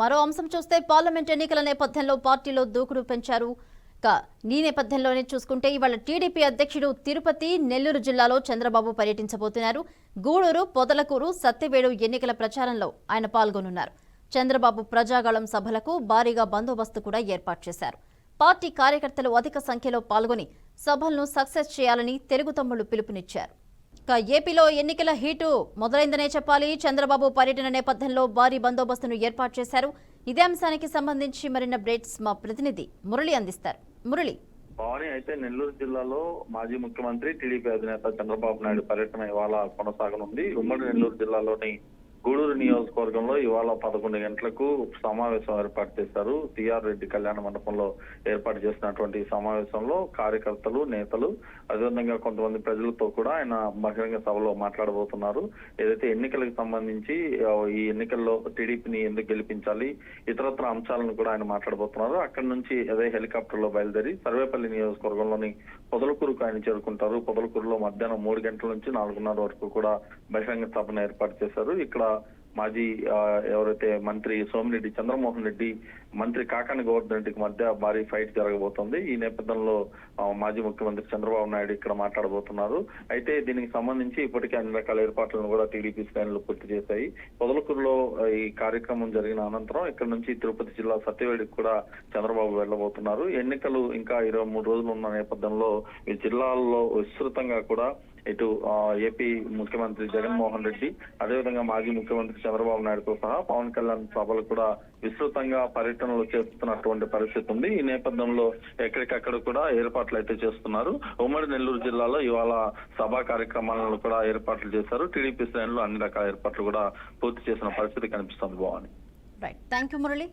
మరో అంశం చూస్తే పార్లమెంట్ ఎన్నికల నేపథ్యంలో పార్టీలో దూకుడు పెంచారు. ఇక ఈ నేపథ్యంలోనే చూసుకుంటే ఇవాళ టీడీపీ అధ్యక్షుడు తిరుపతి నెల్లూరు జిల్లాలో చంద్రబాబు పర్యటించబోతున్నారు. గూడూరు పొదలకూరు సత్తివేడు ఎన్నికల ప్రచారంలో ఆయన పాల్గొనున్నారు. చంద్రబాబు ప్రజాగళం సభలకు భారీగా బందోబస్తు కూడా ఏర్పాటు చేశారు. పార్టీ కార్యకర్తలు అధిక సంఖ్యలో పాల్గొని సభలను సక్సెస్ చేయాలని తెలుగు తమ్ముళ్ళు పిలుపునిచ్చారు. ఏపీలో ఎన్నికల హీటు మొదలైందనే చెప్పాలి. చంద్రబాబు పర్యటన నేపథ్యంలో భారీ బందోబస్తును ఏర్పాటు చేశారు. ఇదే అంశానికి సంబంధించి మరిన్న బ్రేట్స్ మా ప్రతినిధి మురళి అందిస్తారు. మురళి. భవాని అయితే నెల్లూరు జిల్లాలో మాజీ ముఖ్యమంత్రి టీడీపీ అధినేత చంద్రబాబు నాయుడు పర్యటన ఇవాళ కొనసాగనుంది. ఉమ్మడి నెల్లూరు జిల్లాలోని గూడూరు నియోజకవర్గంలో ఇవాళ పదకొండు గంటలకు సమావేశం ఏర్పాటు చేశారు. టిఆర్ రెడ్డి కళ్యాణ మండపంలో ఏర్పాటు చేసినటువంటి సమావేశంలో కార్యకర్తలు నేతలు అదేవిధంగా కొంతమంది ప్రజలతో కూడా ఆయన బహిరంగ సభలో మాట్లాడబోతున్నారు. ఏదైతే ఎన్నికలకు సంబంధించి ఈ ఎన్నికల్లో టీడీపీని ఎందుకు గెలిపించాలి ఇతరత్ర అంశాలను కూడా ఆయన మాట్లాడబోతున్నారు. అక్కడి నుంచి అదే హెలికాప్టర్లో బయలుదేరి సర్వేపల్లి నియోజకవర్గంలోని పొదలకూరుకు ఆయన చేరుకుంటారు. పొదలకూరులో మధ్యాహ్నం మూడు గంటల నుంచి నాలుగున్నర వరకు కూడా బహిరంగ సభను ఏర్పాటు చేశారు. ఇక్కడ మాజీ ఎవరైతే మంత్రి సోమిరెడ్డి చంద్రమోహన్ రెడ్డి మంత్రి కాకాని గోవర్ధన్ రెడ్డికి మధ్య భారీ ఫైట్ జరగబోతోంది. ఈ నేపథ్యంలో మాజీ ముఖ్యమంత్రి చంద్రబాబు నాయుడు ఇక్కడ మాట్లాడబోతున్నారు. అయితే దీనికి సంబంధించి ఇప్పటికే అన్ని రకాల ఏర్పాట్లను కూడా టీడీపీ శ్రేణులు పూర్తి చేశాయి. పొదలకూరులో ఈ కార్యక్రమం జరిగిన అనంతరం ఇక్కడ నుంచి తిరుపతి జిల్లా సత్యవేడికి కూడా చంద్రబాబు వెళ్ళబోతున్నారు ఎన్నికలు ఇంకా ఇరవై మూడు రోజులు ఉన్న నేపథ్యంలో ఈ జిల్లాల్లో విస్తృతంగా కూడా ఇటు ఏపీ ముఖ్యమంత్రి జగన్మోహన్ రెడ్డి అదేవిధంగా మాజీ ముఖ్యమంత్రి చంద్రబాబు నాయుడుతో సహా పవన్ కళ్యాణ్ సభలు కూడా విస్తృతంగా పర్యటనలు చేస్తున్నటువంటి పరిస్థితి ఉంది. ఈ నేపథ్యంలో ఎక్కడికక్కడ కూడా ఏర్పాట్లు అయితే చేస్తున్నారు. ఉమ్మడి నెల్లూరు జిల్లాలో ఇవాళ సభా కార్యక్రమాలను కూడా ఏర్పాట్లు చేశారు. టీడీపీ శ్రేణులు అన్ని రకాల ఏర్పాట్లు కూడా పూర్తి చేసిన పరిస్థితి కనిపిస్తుంది బాగుంది రైట్ థ్యాంక్ యూ మురళి